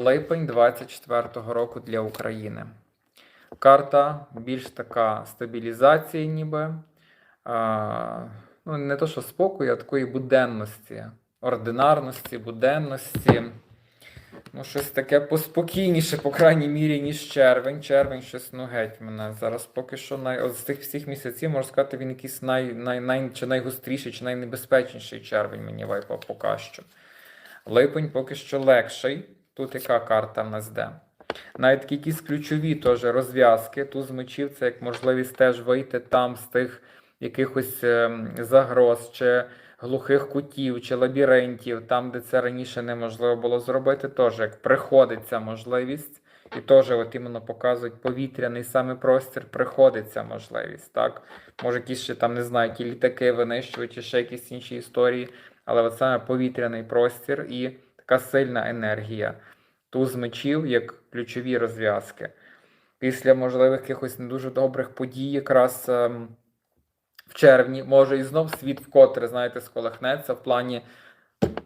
липень 24-го року для України. Карта більш така стабілізації, ніби. А, ну, не то, що спокою, а такої буденності, ординарності, буденності. Ну, щось таке поспокійніше, по крайній мірі, ніж червень. Червень щось ну геть мене. Зараз поки що най... з тих всіх місяців, можна сказати, він якийсь най... Най... Най... чи найгостріший, чи найнебезпечніший червень мені випав поки що. Липень поки що легший. Тут яка карта в нас йде? Навіть якісь ключові теж розв'язки. Туз мечів це як можливість теж вийти там з тих якихось ем, загроз, чи глухих кутів, чи лабіринтів, там, де це раніше неможливо було зробити, теж як приходить ця можливість. І теж от іменно показують повітряний саме простір, приходить ця можливість. Так? Може, якісь ще там, не знаю, які літаки винищують, чи ще якісь інші історії, але от саме повітряний простір і така сильна енергія. Туз мечів як ключові розв'язки. Після можливих якихось не дуже добрих подій, якраз ем, в червні, може і знов світ вкотре, знаєте, сколихнеться в плані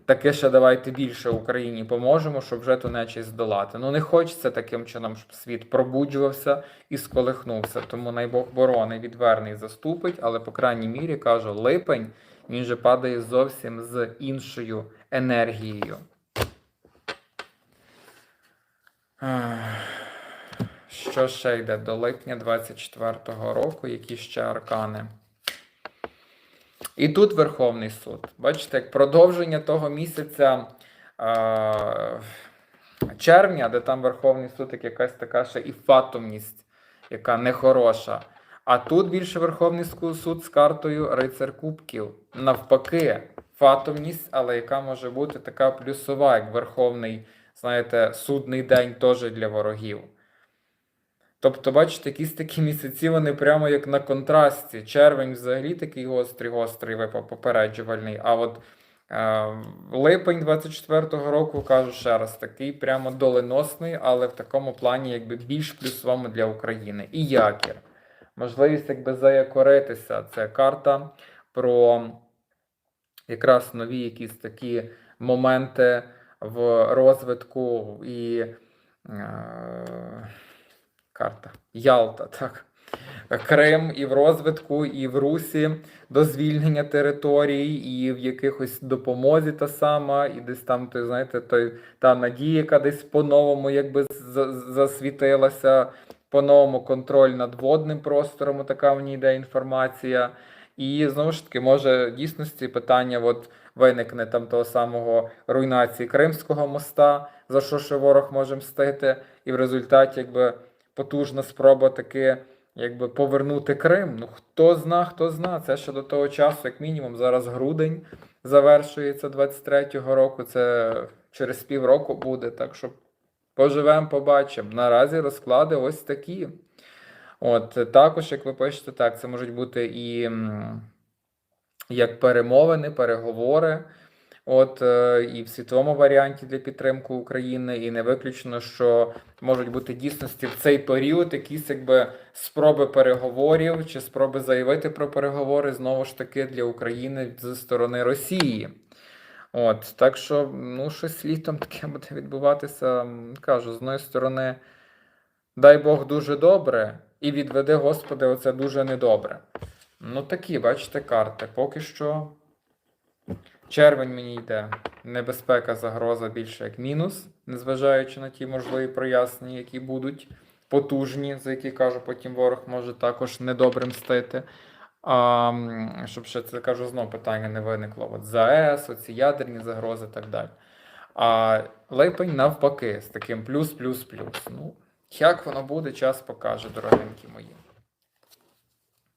таке ще давайте більше Україні поможемо, щоб вже ту нечість здолати. Ну не хочеться таким чином, щоб світ пробуджувався і сколихнувся. Тому найбог борони відверний заступить, але по крайній мірі кажу, липень він же падає зовсім з іншою енергією. Що ще йде до липня 24-го року? Які ще аркани? І тут Верховний суд. Бачите, як продовження того місяця е- червня, де там Верховний суд, як якась така ще і фатумність, яка нехороша. А тут більше Верховний суд з картою Рицар Кубків. Навпаки, фатумність, але яка може бути така плюсова, як Верховний, знаєте, судний день теж для ворогів. Тобто, бачите, якісь такі місяці, вони прямо як на контрасті. Червень взагалі такий гострий, гострий попереджувальний. А от е, липень 24-го року, кажу ще раз, такий прямо доленосний, але в такому плані якби більш плюсовому для України. І якір. Можливість якби заякоритися. Це карта про якраз нові якісь такі моменти в розвитку і. Е, карта. Ялта, так. Крим і в розвитку, і в Русі до звільнення територій, і в якихось допомозі та сама, і десь там, той, знаєте, той, та надія, яка десь по-новому якби засвітилася, по-новому контроль над водним простором, така в ній йде інформація. І знову ж таки, може в дійсності питання от виникне там того самого руйнації Кримського моста, за що ще ворог може мстити, і в результаті якби потужна спроба таки якби повернути Крим. Ну хто зна, хто зна. Це ще до того часу, як мінімум, зараз грудень завершується 23-го року. Це через півроку буде. Так що поживемо, побачимо. Наразі розклади ось такі. От також, як ви пишете, так, це можуть бути і як перемовини, переговори. От е, і в світовому варіанті для підтримки України, і не виключно, що можуть бути дійсності в цей період якісь якби спроби переговорів чи спроби заявити про переговори знову ж таки для України зі сторони Росії. От так що, ну, щось літом таке буде відбуватися. Кажу, з одної сторони, дай Бог дуже добре, і відведи, Господи, оце дуже недобре. Ну, такі, бачите, карти. Поки що. Червень мені йде небезпека, загроза більше як мінус, незважаючи на ті можливі прояснення, які будуть потужні, за які кажу, потім ворог може також недобре мстити. А, щоб ще це кажу, знову питання не виникло. От ЗАЕС, оці ядерні загрози і так далі. А липень навпаки, з таким плюс, плюс, плюс. Ну, як воно буде, час покаже, дорогенькі мої.